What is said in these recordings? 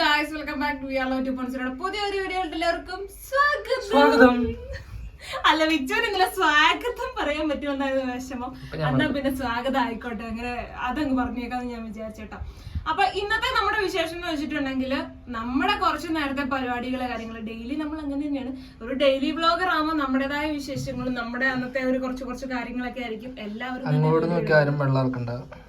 Guys welcome back to yellow to point പുതിയൊരു video എല്ലാവർക്കും സ്വാഗതം. സ്വാഗതം. അല്ല വിജുവിന് ഇന്നലെ സ്വാഗതം പറയാൻ പറ്റുമെന്നായിരുന്നു വിഷമം. എന്നാ പിന്നെ സ്വാഗതം ആയിക്കോട്ടെ. അങ്ങനെ അതങ്ങ് പറഞ്ഞേക്കാന്ന് ഞാൻ വിചാരിച്ചേട്ടാ. അപ്പൊ ഇന്നത്തെ നമ്മുടെ വിശേഷം എന്ന് വെച്ചിട്ടുണ്ടെങ്കിൽ നമ്മുടെ കുറച്ച് നേരത്തെ പരിപാടികളെ കാര്യങ്ങൾ ഡെയിലി നമ്മൾ അങ്ങനെ തന്നെയാണ്. ഒരു ഡെയിലി ബ്ലോഗർ ആകുമ്പോൾ നമ്മുടേതായ വിശേഷങ്ങളും നമ്മുടെ അന്നത്തെ ഒരു കുറച്ച് കുറച്ച് കാര്യങ്ങളൊക്കെ ആയിരിക്കും. എല്ലാവരും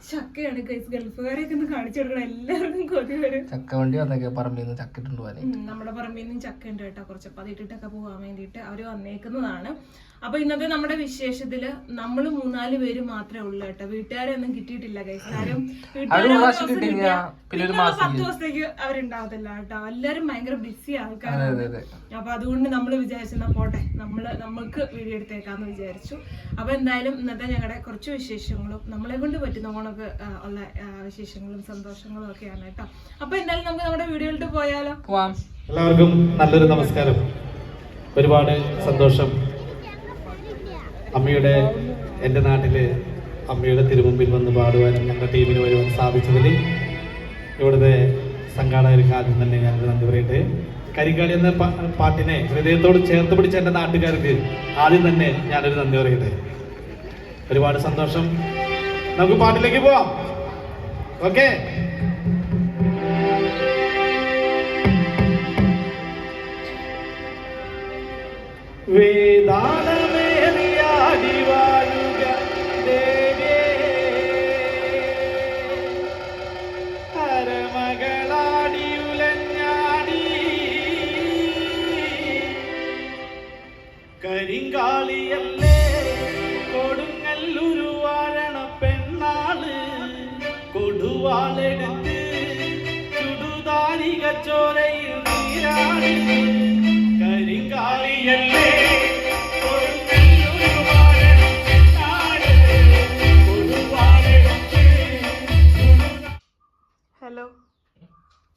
ചക്കയാണ് ഗൾഫുകാരെയൊക്കെ ഒന്ന് കാണിച്ചു കൊടുക്കണം. എല്ലാവർക്കും കൊതി വരും. ചക്ക വണ്ടി വന്നൊക്കെ പറമ്പിൽ നിന്ന് ചക്ക ഇട്ടുണ്ട് പോകാനേ നമ്മുടെ പറമ്പിൽ നിന്നും ചക്ക ഉണ്ട് കേട്ടോ. കുറച്ച് അപ്പൊ അതിട്ടിട്ടൊക്കെ പോകാൻ വേണ്ടിയിട്ട് അവർ വന്നേക്കുന്നതാണ്. അപ്പൊ ഇന്നത്തെ നമ്മുടെ വിശേഷത്തിൽ നമ്മൾ മൂന്നാൽ പേര് മാത്രമേ ഉള്ളൂ കേട്ടോ. വീട്ടുകാരെ ഒന്നും കിട്ടിയിട്ടില്ല. വീട്ടുകാരെ കിട്ടിയാ പിന്നെ ഒരു മാസം പത്ത് ദിവസത്തേക്ക് അവരുണ്ടാവത്തില്ല കേട്ടോ. എല്ലാരും ഭയങ്കര ബിസി ആൾക്കാരാണ് അപ്പൊ അതുകൊണ്ട് നമ്മൾ വിചാരിച്ചെന്നാ പോട്ടെ. നമ്മൾ നമുക്ക് വീഡിയോ എടുത്തേക്കാന്ന് വിചാരിച്ചു. അപ്പൊ എന്തായാലും ഇന്നത്തെ ഞങ്ങളുടെ കുറച്ച് വിശേഷങ്ങളും നമ്മളെ കൊണ്ട് പറ്റുന്ന ഓണൊക്കെ ഉള്ള വിശേഷങ്ങളും സന്തോഷങ്ങളും ഒക്കെയാണ് കേട്ടോ. അപ്പൊ എന്തായാലും നമുക്ക് നമ്മുടെ വീഡിയോയിലോട്ട് പോയാലോ? എല്ലാവർക്കും നല്ലൊരു നമസ്കാരം. ഒരുപാട് സന്തോഷം. അമ്മയുടെ എന്റെ നാട്ടിൽ അമ്മയുടെ തിരുമുമ്പിൽ വന്ന് പാടുവാനും ഞങ്ങളുടെ ടീമിന് വരുവാൻ സാധിച്ചതിൽ ഇവിടുത്തെ സംഘാടകർക്ക് ആദ്യം തന്നെ ഞാൻ നന്ദി പറയട്ടെ. കരിങ്കാലി എന്ന പാട്ടിനെ ഹൃദയത്തോട് ചേർത്ത് പിടിച്ച എന്റെ നാട്ടുകാർക്ക് ആദ്യം തന്നെ ഞാനൊരു നന്ദി പറയട്ടെ. ഒരുപാട് സന്തോഷം. നമുക്ക് പാട്ടിലേക്ക് പോവാം. ഓക്കെ. വേദാനമേറിയാടി കരിങ്കാളിയല്ലേ? കൊടുങ്ങല്ലൂരു വാഴണ പെണ്ണാൾ. കൊടുവാളെടുത്ത് ചുടുതാരിക ചോരയിൽ നീരാടി.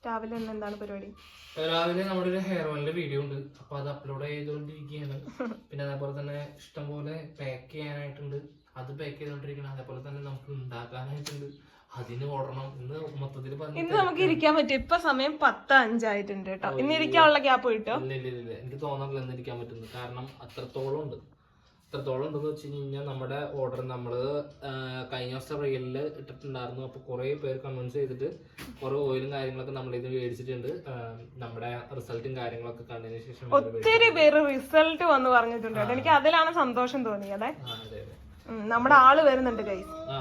രാവിലെ തന്നെ എന്താണ് പരിപാടി? രാവിലെ നമ്മുടെ ഒരു ഹെയർ ഓയിലിന്റെ വീഡിയോ ഉണ്ട്. അപ്പൊ അത് അപ്ലോഡ് ചെയ്തുകൊണ്ടിരിക്കുകയാണ് പിന്നെ അതേപോലെ തന്നെ ഇഷ്ടംപോലെ പാക്ക് ചെയ്യാനായിട്ടുണ്ട്. അത് പാക്ക് ചെയ്തുകൊണ്ടിരിക്കണം അതേപോലെ തന്നെ നമുക്ക് ഉണ്ടാക്കാനായിട്ടുണ്ട്. അതിന് ഓടണം ഇന്ന് മൊത്തത്തിൽ ഇന്ന് നമുക്ക് ഇരിക്കാൻ പറ്റും. ഇപ്പൊ സമയം പത്ത് അഞ്ചായിട്ടുണ്ട് കേട്ടോ ഇന്ന് ഇരിക്കാനുള്ള ഗ്യാപ്പ് കിട്ടോ ഇല്ല ഇല്ല ഇല്ല എനിക്ക് തോന്നുന്നില്ല ഇന്ന് ഇരിക്കാൻ പറ്റുന്നു കാരണം അത്രത്തോളം ഉണ്ട്. അത്രത്തോളം ഉണ്ടെന്ന് വെച്ച് കഴിഞ്ഞാൽ നമ്മുടെ ഓർഡർ നമ്മൾ കഴിഞ്ഞ ദിവസം റീലിൽ ഇട്ടിട്ടുണ്ടായിരുന്നു. അപ്പോൾ കുറേ പേര് കമൻസ് ചെയ്തിട്ട് കുറേ ഓയിലും കാര്യങ്ങളൊക്കെ നമ്മൾ ഇത് മേടിച്ചിട്ടുണ്ട് നമ്മുടെ റിസൾട്ടും കാര്യങ്ങളൊക്കെ കണ്ടതിന് ശേഷം ഒത്തിരി പേര് റിസൾട്ട് വന്ന് പറഞ്ഞിട്ടുണ്ട്. എനിക്ക് അതിലാണ് സന്തോഷം തോന്നിയത്. നമ്മുടെ ആൾ വരുന്നുണ്ട് കൈ ആ.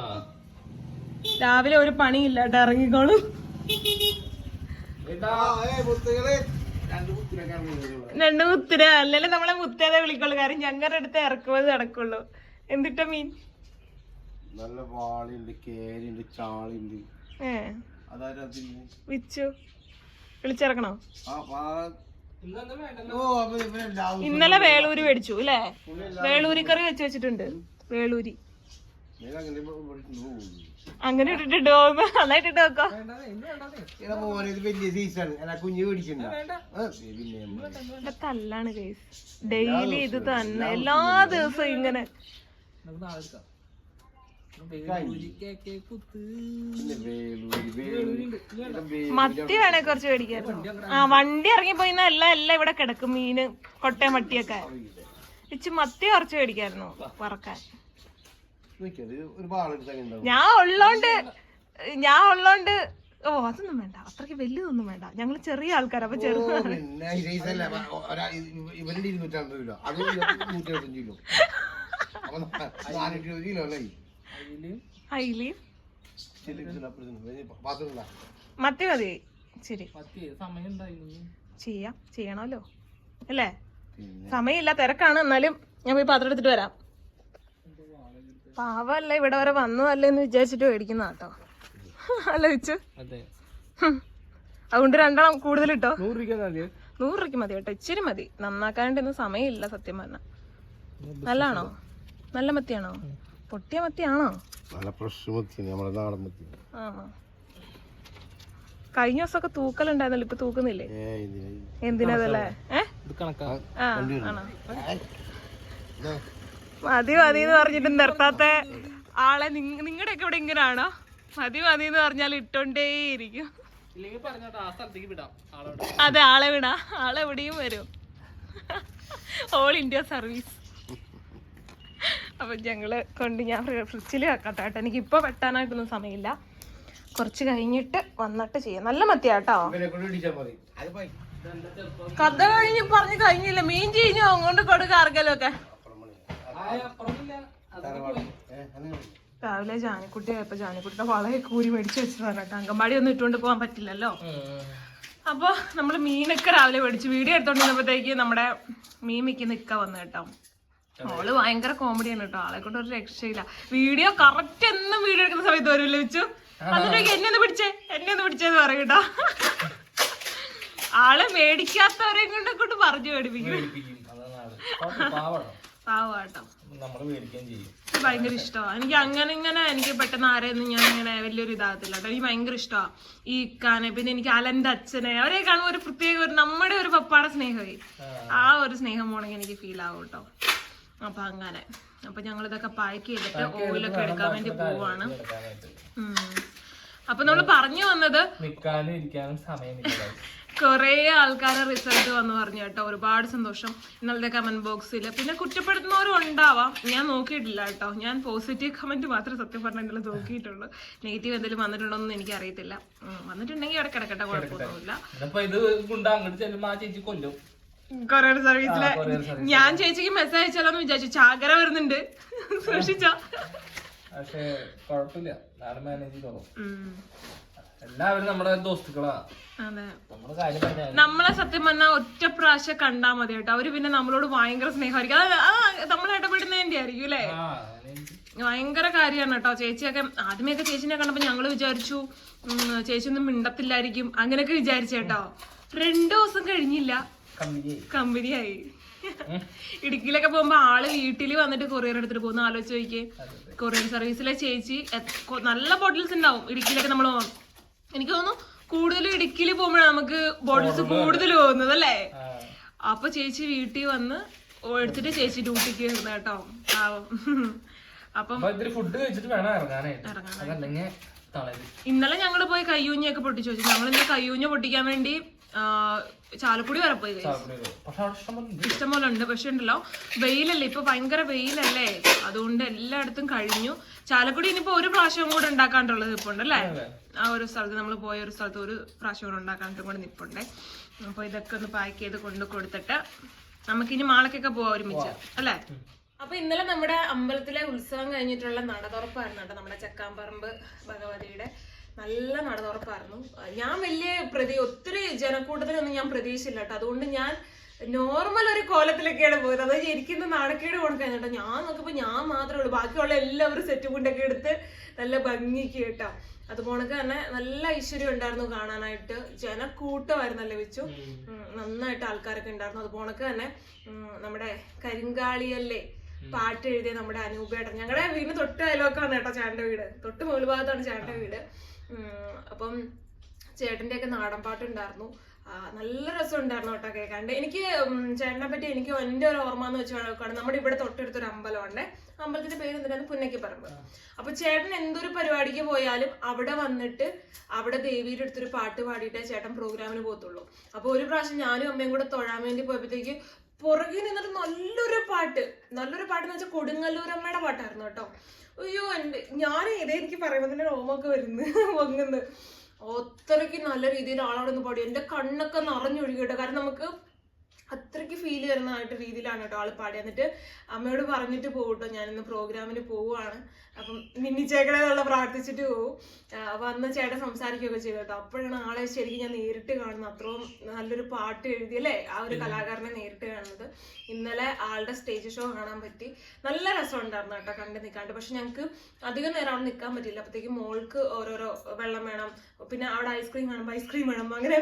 രാവിലെ ഒരു പണിയില്ല ഇറങ്ങിക്കോളും. രണ്ട് മുത്തിര അല്ലല്ലേ നമ്മളെ മുത്തേതെ വിളിക്കുള്ളൂ. കാര്യം ഞങ്ങളുടെ അടുത്ത് ഇറക്കുമതി നടക്കുള്ളൂ. എന്തിട്ട മീൻ? നല്ല വാളിണ്ട് കേരിണ്ട് ചാളിണ്ട് വിച്ചു. വിളിച്ചിറക്കണോ? ഇന്നലെ വേളൂരി മേടിച്ചു അല്ലേ? വേളൂരി കറി വെച്ച് വെച്ചിട്ടുണ്ട്. വേളൂരി. അങ്ങനെ ഇട്ടിട്ട്. ഇവിടെ തല്ലാണ് കേസ് ഡെയിലി ഇത് തന്നെ. എല്ലാ ദിവസവും ഇങ്ങനെ മത്തി വേണേ കുറച്ച് മേടിക്കായിരുന്നു. ആ വണ്ടി ഇറങ്ങിപ്പോയി എല്ലാം എല്ലാം ഇവിടെ കിടക്കും. മീന് കൊട്ടയും മട്ടിയൊക്കെ. ഇച്ച് മത്തി കുറച്ച് മേടിക്കായിരുന്നു. പറക്കാൻ നോക്കിയോ, ഇത് ഒരു പാളെടുത്ത് അങ്ങനെ ഉണ്ടാവും. ഞാൻ ഉള്ളോണ്ട് ഞാൻ ഉള്ളോണ്ട് ഓ അതൊന്നും വേണ്ട. അത്രയ്ക്ക് വലിയതൊന്നും വേണ്ട. ഞങ്ങൾ ചെറിയ ആൾക്കാർ അപ്പൊ മത്തി മതി. ശരി. സമയം ഉണ്ടായിരുന്നു ചെയ്യാം. ചെയ്യണമല്ലോ. അല്ലേ? സമയമില്ല തിരക്കാണ്. എന്നാലും ഞാൻ പോയി പാത്രം എടുത്തിട്ട് വരാം. പാവല്ല ഇവിടെ വരെ വന്നതല്ലേ എന്ന് വിചാരിച്ചിട്ട് മേടിക്കുന്ന കേട്ടോ ആലോചിച്ചു. വെച്ചു അതെ അതുകൊണ്ട് രണ്ടെണ്ണം കൂടുതൽ ഇട്ടോ? നൂറ് രൂപ രൂപയ്ക്ക് മതി കേട്ടോ. ഇച്ചിരി മതി. നന്നാക്കാണ്ട് സമയമില്ല സത്യം പറഞ്ഞ. നല്ലാണോ? നല്ല മത്തിയാണോ? പൊട്ടിയ മത്തിയാണോ? ആണോ? കഴിഞ്ഞ ദിവസമൊക്കെ തൂക്കലുണ്ടായിരുന്നല്ലോ ഇപ്പൊ തൂക്കുന്നില്ലേ? എന്തിനാ ഇതിന്. ഏഹ് ഏ ഇത് കണക്കാ. ആ ആണോ? മതി മതി എന്ന് പറഞ്ഞിട്ട് നിർത്താത്ത ആളെ നിങ്ങളുടെ ഒക്കെ ഇവിടെ ഇങ്ങനാണോ? മതി മതി എന്ന് പറഞ്ഞാൽ ഇട്ടോണ്ടേയിരിക്കും. അതെ ആളെ വിടാ. ആളെ എവിടെയും വരും. ഓൾ ഇന്ത്യ സർവീസ് അപ്പൊ ഞങ്ങൾ കൊണ്ട് ഞാൻ ഫ്രിഡ്ജിൽ വെക്കട്ടെ കേട്ടോ എനിക്ക് ഇപ്പൊ വെട്ടാനായിട്ടൊന്നും സമയമില്ല. കുറച്ച് കഴിഞ്ഞിട്ട് വന്നിട്ട് ചെയ്യാം. നല്ല മത്തിയാട്ടോ കഥ കഴിഞ്ഞ് പറഞ്ഞു കഴിഞ്ഞില്ല. മീൻ ചീഞ്ഞു. അങ്ങോട്ട് കൊടുക്ക ആർക്കലൊക്കെ അപ്പുറമില്ല ഏഹ് അങ്ങനെ രാവിലെ ജാനിക്കുട്ടി ആയപ്പോ ജാനിക്കുട്ടിയുടെ വളരെ കൂരി മേടിച്ചു വെച്ചതാണ് കേട്ടോ. അങ്കമാടി ഒന്നും ഇട്ടുകൊണ്ട് പോകാൻ പറ്റില്ലല്ലോ. അപ്പൊ നമ്മൾ മീനൊക്കെ രാവിലെ മേടിച്ചു വീഡിയോ എടുത്തോണ്ടിരുന്നപ്പോഴത്തേക്ക് നമ്മുടെ മീൻ മിക്കുന്ന ഇക്ക വന്നു കേട്ടോ. അവൾ ഭയങ്കര കോമഡിയാണ് കേട്ടോ. ആളെ കൊണ്ട് ഒരു രക്ഷയില്ല. വീഡിയോ കറക്റ്റ് എന്നും വീഡിയോ എടുക്കുന്ന സമയത്ത് വരുമല്ലോ വെച്ചു. അതിലേക്ക് എന്നെ ഒന്ന് പിടിച്ചേ? എന്നെ ഒന്ന് പിടിച്ചേന്ന് പറയും കേട്ടോ. ആൾ മേടിക്കാത്തവരെ കൊണ്ട് കൊണ്ട് പറഞ്ഞു മേടിപ്പിക്കും. പാവാട്ടോ എനിക്ക് ഭയങ്കര ഇഷ്ടമാണ് എനിക്ക് അങ്ങനെ ഇങ്ങനെ എനിക്ക് പെട്ടെന്ന് ആരെയൊന്നും ഞാൻ ഇങ്ങനെ വലിയൊരു ഇതാകത്തില്ല കേട്ടോ. എനിക്ക് ഭയങ്കര ഇഷ്ടമാണ് ഈ കാനെ പിന്നെ എനിക്ക് അലന്റെ അച്ഛനെ അവരെ കാണുമ്പോൾ ഒരു പ്രത്യേക ഒരു നമ്മുടെ ഒരു പപ്പാടെ സ്നേഹമായി. ആ. ഒരു സ്നേഹം പോണെങ്കിൽ എനിക്ക് ഫീൽ ആവും കേട്ടോ. അപ്പൊ അങ്ങനെ. അപ്പൊ ഞങ്ങൾ ഇതൊക്കെ പാക്ക് ചെയ്തിട്ട് ഓയിലൊക്കെ എടുക്കാൻ വേണ്ടി പോവാണ്. അപ്പൊ നമ്മൾ പറഞ്ഞു വന്നത് ഇരിക്കാനും കുറേ ആൾക്കാരെ റിസൾട്ട് വന്നു പറഞ്ഞു കേട്ടോ. ഒരുപാട് സന്തോഷം ഇന്നലത്തെ കമന്റ് ബോക്സിൽ പിന്നെ കുറ്റപ്പെടുത്തുന്നവരും ഉണ്ടാവാം ഞാൻ നോക്കിയിട്ടില്ല കേട്ടോ. ഞാൻ പോസിറ്റീവ് കമന്റ് മാത്രമേ സത്യം പറഞ്ഞ ഇന്നലെ നോക്കിയിട്ടുള്ളൂ. നെഗറ്റീവ് എന്തെങ്കിലും വന്നിട്ടുണ്ടോ എന്ന് എനിക്ക് അറിയത്തില്ല വന്നിട്ടുണ്ടെങ്കിൽ അവിടെ കിടക്കട്ടെ കുഴപ്പമൊന്നുമില്ല. കൊറിയർ സർവീസിലെ. ഞാൻ ചേച്ചിക്ക് മെസ്സേജ് അയച്ചാലോന്ന് വിചാരിച്ചു. ചാകര വരുന്നുണ്ട്. സൂക്ഷിച്ചോ. പക്ഷേ കുഴപ്പമില്ല. മാനേജ് ചെയ്തോളും. എല്ലാവരും നമ്മുടെ ദോസ്തുക്കളാ. അതെ. നമ്മുടെ കാര്യം നമ്മളെ സത്യം പറഞ്ഞാൽ ഒറ്റ പ്രാവശ്യം കണ്ടാ മതി കേട്ടോ. അവർ പിന്നെ നമ്മളോട് ഭയങ്കര സ്നേഹമായിരിക്കും. അത് അത് നമ്മൾ ഇടപെടുന്നതിന്റെ ആയിരിക്കും അല്ലേ? ആ ഭയങ്കര കാര്യമാണ് കേട്ടോ. ചേച്ചിയൊക്കെ ആദ്യമേയൊക്കെ ചേച്ചിനെ കണ്ടപ്പോ ഞങ്ങൾ വിചാരിച്ചു ഉം, ചേച്ചി ഒന്നും മിണ്ടത്തില്ലായിരിക്കും. അങ്ങനെയൊക്കെ വിചാരിച്ചു കേട്ടോ. രണ്ടു ദിവസം കഴിഞ്ഞില്ല. കമ്പനി ആയി ഇടുക്കിയിലൊക്കെ പോകുമ്പോ ആൾ വീട്ടിൽ വന്നിട്ട് കൊറിയർ എടുത്തിട്ട് പോകുന്ന. ആലോചിച്ച് നോക്കിയേ. കൊറിയർ സർവീസിലെ ചേച്ചി കൊ- നല്ല ബോട്ടിൽസ് ഉണ്ടാവും. ഇടുക്കിയിലൊക്കെ നമ്മൾ എനിക്ക് തോന്നുന്നു കൂടുതലും ഇടുക്കിയിൽ പോകുമ്പോഴാണ് നമുക്ക് ബോട്ടിൽസ് കൂടുതൽ പോകുന്നത് അല്ലേ? അപ്പൊ ചേച്ചി വീട്ടിൽ വന്ന് എടുത്തിട്ട് ചേച്ചി ഡ്യൂട്ടിക്ക് വരുന്ന കേട്ടോ. അപ്പം ഫുഡ് കഴിച്ചിട്ട് വേണം ഇറങ്ങാനായിട്ട്. ഇന്നലെ ഞങ്ങൾ പോയി കയ്യൂഞ്ഞൊക്കെ പൊട്ടിച്ചു ഞങ്ങൾ ഇന്ന് കയ്യൂഞ്ഞ പൊട്ടിക്കാൻ വേണ്ടി ചാലക്കുടി വരെ പോയി. ഇഷ്ടംപോലെ ഉണ്ട് പക്ഷെ ഉണ്ടല്ലോ വെയിലല്ലേ? ഇപ്പൊ ഭയങ്കര വെയിലല്ലേ? അതുകൊണ്ട് എല്ലായിടത്തും കഴിഞ്ഞു. ചാലക്കുടി ഇനിയിപ്പോ ഒരു പ്രാവശ്യം കൂടെ ഉണ്ടാക്കാണ്ടുള്ളത് ഇപ്പൊ ഉണ്ടല്ലേ ആ ഒരു സ്ഥലത്ത് നമ്മൾ പോയ ഒരു സ്ഥലത്ത് ഒരു പ്രാവശ്യം കൂടെ ഉണ്ടാക്കാണ്ടും കൂടെ നിപ്പുണ്ടേ. അപ്പൊ ഇതൊക്കെ ഒന്ന് പാക്ക് ചെയ്ത് കൊണ്ട് കൊടുത്തിട്ട് നമുക്ക് ഇനി മാളക്കൊക്കെ പോവാം ഒരുമിച്ച് അല്ലേ? അപ്പൊ ഇന്നലെ നമ്മുടെ അമ്പലത്തിലെ ഉത്സവം കഴിഞ്ഞിട്ടുള്ള നടതുറപ്പായിരുന്നു കേട്ടോ നമ്മുടെ ചക്കാമ്പറമ്പ് ഭഗവതിയുടെ. നല്ല നടതുറപ്പായിരുന്നു ഞാൻ വലിയ പ്രതി ഒത്തിരി ജനക്കൂട്ടത്തിനൊന്നും ഞാൻ പ്രതീക്ഷയില്ല കേട്ടോ. അതുകൊണ്ട് ഞാൻ നോർമൽ ഒരു കോലത്തിലൊക്കെയാണ് പോയത്. അത് എനിക്കിന്ന് നാണക്കേട് കൊടുക്കാൻ കേട്ടോ. ഞാൻ നോക്കുമ്പോൾ ഞാൻ മാത്രമേ ഉള്ളൂ. ബാക്കിയുള്ള എല്ലാവരും സെറ്റ് കൊണ്ടൊക്കെ എടുത്ത് നല്ല ഭംഗിക്ക് കേട്ടോ. അതുപോലെ തന്നെ നല്ല ഐശ്വര്യം ഉണ്ടായിരുന്നു കാണാനായിട്ട്. ജനക്കൂട്ടമായിരുന്നല്ലേ വെച്ചു? ഉം, നന്നായിട്ട് ആൾക്കാരൊക്കെ ഉണ്ടായിരുന്നു. അതുപോലെ തന്നെ ഉം, നമ്മുടെ കരിങ്കാളിയല്ലേ പാട്ട് എഴുതിയ നമ്മുടെ അനൂപേട്ടൻ. ഞങ്ങളുടെ വീടിന് തൊട്ട് അയലോക്കാണ് കേട്ടോ ചാണ്ട വീട്. തൊട്ട് മുകൾ ഭാഗത്താണ് ചേട്ടന്റെ വീട്. അപ്പം ചേട്ടന്റെ ഒക്കെ നാടൻ പാട്ട് ഉണ്ടായിരുന്നു നല്ല രസം ഉണ്ടായിരുന്നു കേട്ടോ കേൾക്കാണ്ട്. എനിക്ക് ചേട്ടനെ പറ്റി എനിക്ക് എന്റെ ഒരു ഓർമ്മ എന്ന് വെച്ച് നോക്കുകയാണ് നമ്മുടെ ഇവിടെ തൊട്ടടുത്തൊരു അമ്പലമുണ്ട്. അമ്പലത്തിന്റെ പേര് എന്തിനാണ് പുന്നക്കിപ്പറമ്പ് അപ്പൊ ചേട്ടൻ എന്തൊരു പരിപാടിക്ക് പോയാലും അവിടെ വന്നിട്ട് അവിടെ ദേവിയുടെ അടുത്തൊരു പാട്ട് പാടിയിട്ടേ ചേട്ടൻ പ്രോഗ്രാമിന് പോകത്തുള്ളൂ. അപ്പൊ ഒരു പ്രാവശ്യം ഞാനും അമ്മയും കൂടെ തൊഴാൻ വേണ്ടി പോയപ്പോഴത്തേക്ക് പുറകിൽ നിന്നിട്ട് നല്ലൊരു പാട്ട്. നല്ലൊരു പാട്ട് എന്ന് വെച്ചാൽ കൊടുങ്ങല്ലൂരമ്മയുടെ പാട്ടായിരുന്നു കേട്ടോ. അയ്യോ എന്റെ ഞാൻ ഇതേ എനിക്ക് പറയുമ്പോൾ തന്നെ ഓമൊക്കെ വരുന്നു പൊങ്ങുന്നു. അത്രയ്ക്ക് നല്ല രീതിയിൽ ആളവിടെ നിന്ന് പാടി. എന്റെ കണ്ണൊക്കെ നിറഞ്ഞൊഴുകി കേട്ടോ. കാരണം നമുക്ക് അത്രയ്ക്ക് ഫീൽ വരുന്നതായിട്ട് രീതിയിലാണ് കേട്ടോ ആൾ പാടി എന്നിട്ട് അമ്മയോട് പറഞ്ഞിട്ട് പോകട്ടോ ഞാനിന്ന് പ്രോഗ്രാമിന് പോവുകയാണ് അപ്പം മിന്നിച്ചേക്കണേ എന്നുള്ള പ്രാർത്ഥിച്ചിട്ട് പോവും. ആ, വന്ന് ചേട്ടൻ സംസാരിക്കുകയൊക്കെ ചെയ്തു കേട്ടോ. അപ്പോഴാണ് ആളെ ശരിക്കും ഞാൻ നേരിട്ട് കാണുന്നത്. അത്രയും നല്ലൊരു പാട്ട് എഴുതി അല്ലേ? ആ ഒരു കലാകാരനെ നേരിട്ട് കാണുന്നത്. ഇന്നലെ ആളുടെ സ്റ്റേജ് ഷോ കാണാൻ പറ്റി. നല്ല രസം ഉണ്ടായിരുന്നു കേട്ടോ കണ്ട് നിൽക്കാണ്ട്. പക്ഷെ ഞങ്ങൾക്ക് അധികം നേരം അവിടെ നിൽക്കാൻ പറ്റില്ല അപ്പോഴത്തേക്ക് മോൾക്ക് ഓരോരോ വെള്ളം വേണം. പിന്നെ അവിടെ ഐസ്ക്രീം വേണം ഐസ്ക്രീം വേണം. അങ്ങനെ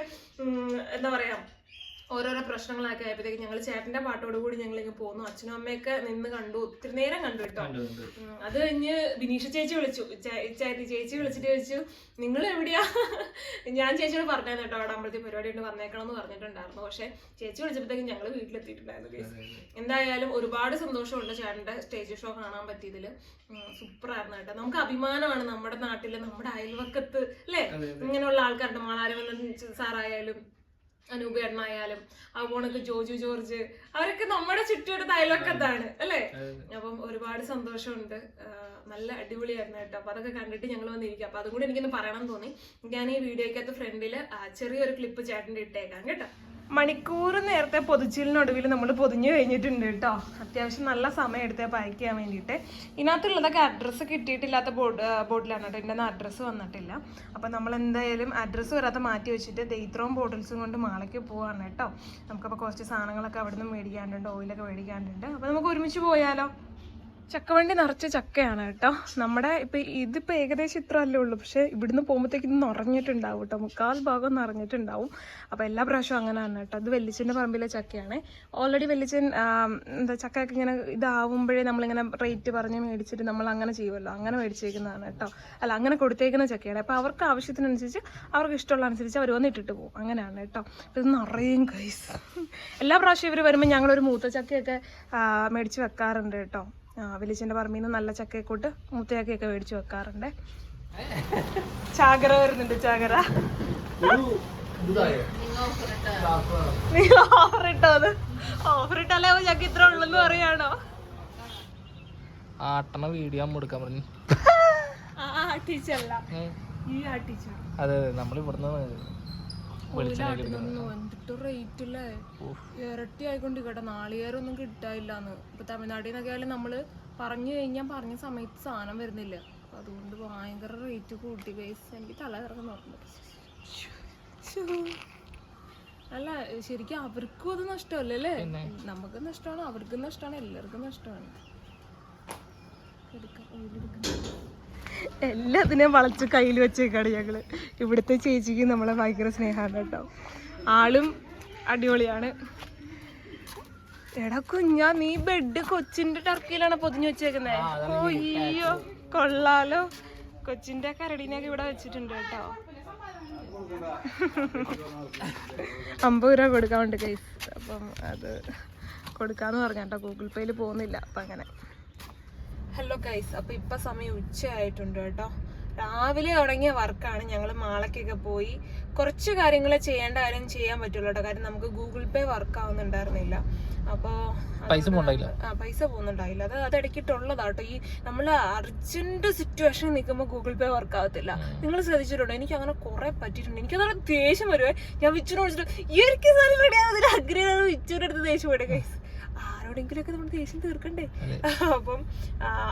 എന്താ പറയാ ഓരോരോ പ്രശ്നങ്ങളൊക്കെ ആയപ്പോഴത്തേക്ക് ഞങ്ങൾ ചേട്ടന്റെ പാട്ടോട് കൂടി ഞങ്ങൾ ഇങ്ങനെ പോന്നു. അച്ഛനും അമ്മയൊക്കെ നിന്ന് കണ്ടു. ഒത്തിരി നേരം കണ്ടു കേട്ടോ. അത് കഴിഞ്ഞ് ബിനീഷ ചേച്ചി വിളിച്ചു. ചേച്ചി ചേച്ചി വിളിച്ചിട്ട് ചോദിച്ചു നിങ്ങൾ എവിടെയാ? ഞാൻ ചേച്ചിയോട് പറഞ്ഞായിരുന്നു കേട്ടോ അവിടെ അമ്പലത്തിൽ പരിപാടി ഉണ്ട് വന്നേക്കണം എന്ന് പറഞ്ഞിട്ടുണ്ടായിരുന്നു. പക്ഷെ ചേച്ചി വിളിച്ചപ്പോഴത്തേക്ക് ഞങ്ങൾ വീട്ടിലെത്തിയിട്ടുണ്ടായിരുന്നു. എന്തായാലും ഒരുപാട് സന്തോഷമുണ്ട് ചേട്ടന്റെ സ്റ്റേജ് ഷോ കാണാൻ പറ്റിയതിൽ സൂപ്പർ ആയിരുന്നു കേട്ടോ. നമുക്ക് അഭിമാനമാണ് നമ്മുടെ നാട്ടിൽ നമ്മുടെ അയൽവക്കത്ത് അല്ലേ? ഇങ്ങനെയുള്ള ആൾക്കാരുടെ മാളാരവൻ സാറായാലും അനൂപ് ആ അതുപോണക്ക് ജോജു ജോർജ് അവരൊക്കെ നമ്മുടെ ചുറ്റുവട്ടത്ത് അയൽവക്കത്താണ് അല്ലേ? അപ്പം ഒരുപാട് സന്തോഷമുണ്ട്. നല്ല അടിപൊളിയായിരുന്നു കേട്ടോ. അപ്പൊ അതൊക്കെ കണ്ടിട്ട് ഞങ്ങൾ വന്നിരിക്കും. അപ്പൊ അതും കൂടി എനിക്കൊന്ന് പറയണം തോന്നി. ഞാൻ ഈ വീഡിയോക്കകത്ത് ഫ്രണ്ടിൽ ചെറിയൊരു ക്ലിപ്പ് ചേട്ടന്റെ ഇട്ടേക്കാം കേട്ടോ. മണിക്കൂർ നേരത്തെ പൊതിച്ചിലിനൊടുവിൽ നമ്മൾ പൊതിഞ്ഞു കഴിഞ്ഞിട്ടുണ്ട് കേട്ടോ. അത്യാവശ്യം നല്ല സമയം എടുത്ത് പാക്ക് ചെയ്യാൻ വേണ്ടിയിട്ട്. ഇതിനകത്തുള്ളതൊക്കെ അഡ്രസ്സ് കിട്ടിയിട്ടില്ലാത്ത ബോർഡ് ബോർഡിലാണ് കേട്ടോ. എന്റെ അഡ്രസ്സ് വന്നിട്ടില്ല. അപ്പം നമ്മൾ എന്തായാലും അഡ്രസ്സ് വരാതെ മാറ്റി വെച്ചിട്ട് ദൈത്രവും ബോട്ടിൽസും കൊണ്ട് മാളയ്ക്ക് പോവാണ് കേട്ടോ. നമുക്കപ്പോൾ കുറച്ച് സാധനങ്ങളൊക്കെ അവിടെ നിന്ന് മേടിക്കാണ്ടുണ്ട് ഓയിലൊക്കെ മേടിക്കാണ്ടുണ്ട് അപ്പോൾ നമുക്ക് ഒരുമിച്ച് പോയാലോ? ചക്കവണ്ടി നിറച്ച ചക്കയാണ് കേട്ടോ. നമ്മുടെ ഇപ്പം ഇതിപ്പോൾ ഏകദേശം ഇത്ര അല്ലേ ഉള്ളൂ. പക്ഷേ ഇവിടുന്ന് പോകുമ്പോഴത്തേക്ക് ഇത് നിറഞ്ഞിട്ടുണ്ടാവും കേട്ടോ. മുക്കാൽ ഭാഗം നിറഞ്ഞിട്ടുണ്ടാവും അപ്പോൾ എല്ലാ പ്രാവശ്യവും അങ്ങനെയാണ് കേട്ടോ. അത് വെല്ലിച്ചന്റെ പറമ്പിലെ ചക്കയാണ്. ഓൾറെഡി വെല്ലിച്ചൻ എന്താ ചക്കയൊക്കെ ഇങ്ങനെ ഇതാവുമ്പോഴേ നമ്മളിങ്ങനെ റേറ്റ് പറഞ്ഞ് മേടിച്ചിട്ട് നമ്മൾ അങ്ങനെ ചെയ്യുമല്ലോ. അങ്ങനെ മേടിച്ചേക്കുന്നതാണ് കേട്ടോ. അല്ല അങ്ങനെ കൊടുത്തേക്കുന്ന ചക്കയാണ്. അപ്പോൾ അവർക്ക് ആവശ്യത്തിനനുസരിച്ച് അവർക്ക് ഇഷ്ടമുള്ള അനുസരിച്ച് അവർ വന്നിട്ടിട്ട് പോകും. അങ്ങനെയാണ് കേട്ടോ. അപ്പോൾ ഇത് നിറയും കൈസ് എല്ലാ പ്രാവശ്യം ഇവർ വരുമ്പോൾ ഞങ്ങളൊരു മൂത്ത ചക്കയൊക്കെ മേടിച്ച് വെക്കാറുണ്ട് കേട്ടോ. പറമ്പിന്ന് പറമ്പിൽ നിന്ന് നല്ല ചക്കയെക്കൂട്ട് മൂത്തയാക്കിയൊക്കെ മേടിച്ച് വെക്കാറുണ്ട്. ചാകര വരുന്നുണ്ട് ചാകര. നിങ്ങൾ ഓഫർ ഇട്ടോ അത് ഓഫർ ഇട്ടല്ലേ അവൻ ചക്ക ഇത്ര ഉള്ളെന്ന് പറയാണോ ആട്ടണ വീഡിയോ അമ്മ എടുക്കാൻ പറഞ്ഞു. അതെ നമ്മൾ ഇവിടുന്ന് വന്നിട്ട് റേറ്റ് അല്ലേ ഇരട്ടി ആയിക്കൊണ്ട് കേട്ടോ നാളികേരൊന്നും കിട്ടാനില്ലാന്ന്. ഇപ്പൊ തമിഴ്നാട്ടിൽ നിന്നൊക്കെ ആയാലും നമ്മൾ പറഞ്ഞു കഴിഞ്ഞാൽ പറഞ്ഞ സമയത്ത് സാധനം വരുന്നില്ല. അതുകൊണ്ട് ഭയങ്കര റേറ്റ് കൂട്ടി. പൈസ എനിക്ക് തല ഇറങ്ങുന്നു അല്ല ശരിക്കും അവർക്കും അത് നഷ്ടമല്ലേ നമുക്ക് നഷ്ടമാണ് അവർക്കും നഷ്ടമാണ് എല്ലാവർക്കും നഷ്ടമാണ്. എല്ലാത്തിനെയും വളച്ച് കയ്യിൽ വെച്ചേക്കാണ് ഞങ്ങൾ. ഇവിടുത്തെ ചേച്ചിക്ക് നമ്മളെ ഭയങ്കര സ്നേഹമാണ് കേട്ടോ. ആളും അടിപൊളിയാണ്. എടാ കുഞ്ഞാ നീ ബെഡ് കൊച്ചിന്റെ ടർക്കിയിലാണ് പൊതിഞ്ഞു വെച്ചേക്കുന്നത് ഓ അയ്യോ കൊള്ളാലോ. കൊച്ചിന്റെ കരടിനൊക്കെ ഇവിടെ വെച്ചിട്ടുണ്ട് കേട്ടോ. അമ്പത് രൂപ കൊടുക്കാറുണ്ട് കൈസ് അപ്പം അത് കൊടുക്കാന്ന് പറഞ്ഞ കേട്ടോ ഗൂഗിൾ പേയിൽ പോകുന്നില്ല. അപ്പം അങ്ങനെ. ഹലോ ഗൈസ് അപ്പോൾ ഇപ്പൊ സമയം ഉച്ചയായിട്ടുണ്ട് കേട്ടോ. രാവിലെ തുടങ്ങിയ വർക്കാണ് ഞങ്ങൾ മാളക്കൊക്കെ പോയി. കുറച്ച് കാര്യങ്ങൾ ചെയ്യേണ്ട കാര്യം ചെയ്യാൻ പറ്റുള്ളൂ കേട്ടോ. കാര്യം നമുക്ക് ഗൂഗിൾ പേ വർക്ക് ആവുന്നുണ്ടായിരുന്നില്ല. അപ്പോൾ പൈസ ആ പൈസ പോകുന്നുണ്ടായില്ല അത് അത് ഇടയ്ക്കിട്ടുള്ളതാട്ടോ ഈ നമ്മൾ അർജന്റ് സിറ്റുവേഷൻ നിൽക്കുമ്പോൾ ഗൂഗിൾ പേ വർക്ക് ആവത്തില്ല. നിങ്ങൾ ശ്രദ്ധിച്ചിട്ടുണ്ടോ? എനിക്ക് അങ്ങനെ കുറെ പറ്റിയിട്ടുണ്ട്. എനിക്ക് അതൊരു ദേഷ്യം വരുവേ. ഞാൻ വിച്ചുനെ വിളിച്ചിട്ട് ഈ ഒരിക്കലും റെഡിയാവുന്നില്ല അഗ്രഹം അടുത്ത് ദേഷ്യം വരും ഗൈസ് ആരോടെങ്കിലൊക്കെ നമ്മൾ ദേഷ്യം തീർക്കണ്ടേ? അപ്പം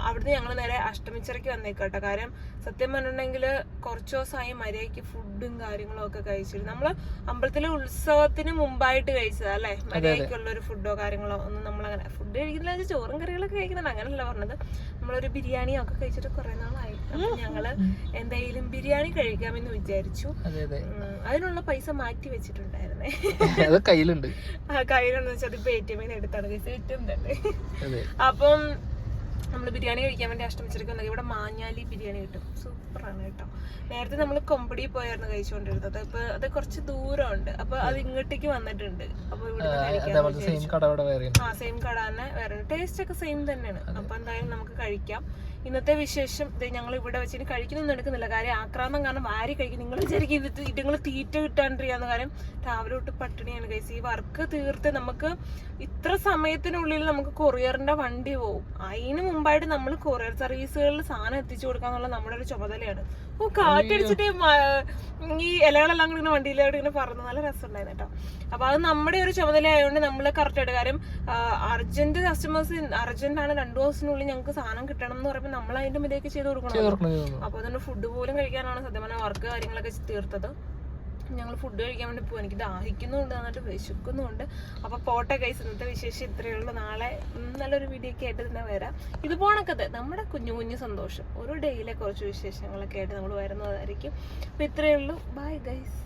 അവിടുന്ന് ഞങ്ങൾ നേരെ അഷ്ടമിച്ചിറക്കി വന്നേക്കാട്ടോ. കാര്യം സത്യം പറഞ്ഞിട്ടുണ്ടെങ്കിൽ കുറച്ച് ദിവസമായി മര്യാദയ്ക്ക് ഫുഡും കാര്യങ്ങളും ഒക്കെ കഴിച്ചിരുന്നു നമ്മൾ അമ്പലത്തിലെ ഉത്സവത്തിന് മുമ്പായിട്ട് കഴിച്ചതാ അല്ലേ? മര്യാദയ്ക്കുള്ള ഒരു ഫുഡോ കാര്യങ്ങളോ ഒന്നും നമ്മളങ്ങനെ ഫുഡ് കഴിക്കുന്നില്ല ചോറും കറികളൊക്കെ കഴിക്കുന്നുണ്ട്. അങ്ങനെയല്ല പറഞ്ഞത്. നമ്മളൊരു ബിരിയാണി ഒക്കെ കഴിച്ചിട്ട് കുറെ നാളായി ഞങ്ങൾ എന്തായാലും ബിരിയാണി കഴിക്കാമെന്ന് വിചാരിച്ചു. അതെ അതെ. അതിനുള്ള പൈസ മാറ്റി വെച്ചിട്ടുണ്ടായിരുന്നേ. കയ്യിലുണ്ട്. ആ കയ്യിലെന്ന് വെച്ചാൽ ഇപ്പൊ എ ടി എമ്മിൽ എടുത്താണ് തന്നെ അതെ. അപ്പം നമ്മൾ ബിരിയാണി കഴിക്കാൻ വേണ്ടി അഷ്ടമിച്ചിരിക്കുന്നത് ഇവിടെ മാഞ്ഞാലി ബിരിയാണി കിട്ടും. സൂപ്പറാണ് കേട്ടോ. നേരത്തെ നമ്മൾ കൊമ്പടി പോയായിരുന്നു കഴിച്ചുകൊണ്ടിരുന്നത്. അപ്പൊ അത് കുറച്ച് ദൂരമുണ്ട്. അപ്പൊ അത് ഇങ്ങോട്ടേക്ക് വന്നിട്ടുണ്ട്. അപ്പൊ ഇവിടെ ആ സെയിം കട തന്നെ വേറെ ടേസ്റ്റ് ഒക്കെ സെയിം തന്നെയാണ്. അപ്പൊ എന്തായാലും നമുക്ക് കഴിക്കാം. ഇന്നത്തെ വിശേഷം ഇത് ഞങ്ങൾ ഇവിടെ വെച്ചിട്ട് കഴിക്കുന്നൊന്നും എടുക്കുന്നില്ല. കാര്യം ആക്രാന്തം കാരണം വാരി കഴിക്കും? നിങ്ങൾ വിചാരിക്കും ഇത് ഇതുങ്ങൾ തീറ്റ കിട്ടാണ്ടിരിക്കാന്ന്. കാര്യം രാവിലെ തൊട്ട് പട്ടിണിയാണ് കഴിച്ചത് ഈ വർക്ക് തീർത്ത് നമുക്ക് ഇത്ര സമയത്തിനുള്ളിൽ നമുക്ക് കൊറിയറിന്റെ വണ്ടി പോകും അതിന് മുമ്പായിട്ട് നമ്മൾ കൊറിയർ സർവീസുകളിൽ സാധനം എത്തിച്ചു കൊടുക്കാന്നുള്ള നമ്മുടെ ഒരു ചുമതലയാണ്. ഓ കാറ്റടിച്ചിട്ട് ഈ ഇലകളെല്ലാം കൂടി ഇങ്ങനെ വണ്ടിയിലോട്ട് ഇങ്ങനെ പറഞ്ഞു നല്ല രസമുണ്ടായിരുന്നു കേട്ടോ. അപ്പൊ അത് നമ്മുടെ ഒരു ചുമതല ആയതുകൊണ്ട് നമ്മൾ കറക്റ്റ് ആയിട്ട് കാര്യം അർജന്റ് കസ്റ്റമേഴ്സ് അർജന്റ് ആണ് രണ്ടു ദിവസത്തിനുള്ളിൽ ഞങ്ങൾക്ക് സാധനം കിട്ടണം എന്ന് പറയുമ്പോൾ നമ്മൾ അതിന്റെ മുതലേക്ക് ചെയ്ത് കൊടുക്കണം അപ്പൊ അതുകൊണ്ട് ഫുഡ് പോലും കഴിക്കാനാണ് സത്യം പറഞ്ഞാൽ വർക്ക് കാര്യങ്ങളൊക്കെ തീർത്തത്. ഞങ്ങൾ ഫുഡ് കഴിക്കാൻ വേണ്ടി പോകും എനിക്ക് ദാഹിക്കുന്നുണ്ട് എന്നിട്ട് വിശക്കുന്നുണ്ട്. അപ്പോൾ പോട്ടെ കൈസ് ഇന്നത്തെ വിശേഷം ഇത്രയേ ഉള്ളൂ. നാളെ നല്ലൊരു വീഡിയോ ഒക്കെ ആയിട്ട് തന്നെ വരാം. ഇത് പോണക്കത്തെ നമ്മുടെ കുഞ്ഞു കുഞ്ഞു സന്തോഷം. ഒരു ഡേയിലെ കുറച്ച് വിശേഷങ്ങളൊക്കെ ആയിട്ട് നമ്മൾ വരുന്നതായിരിക്കും. അപ്പൊ ഇത്രയേ ഉള്ളൂ. Bye guys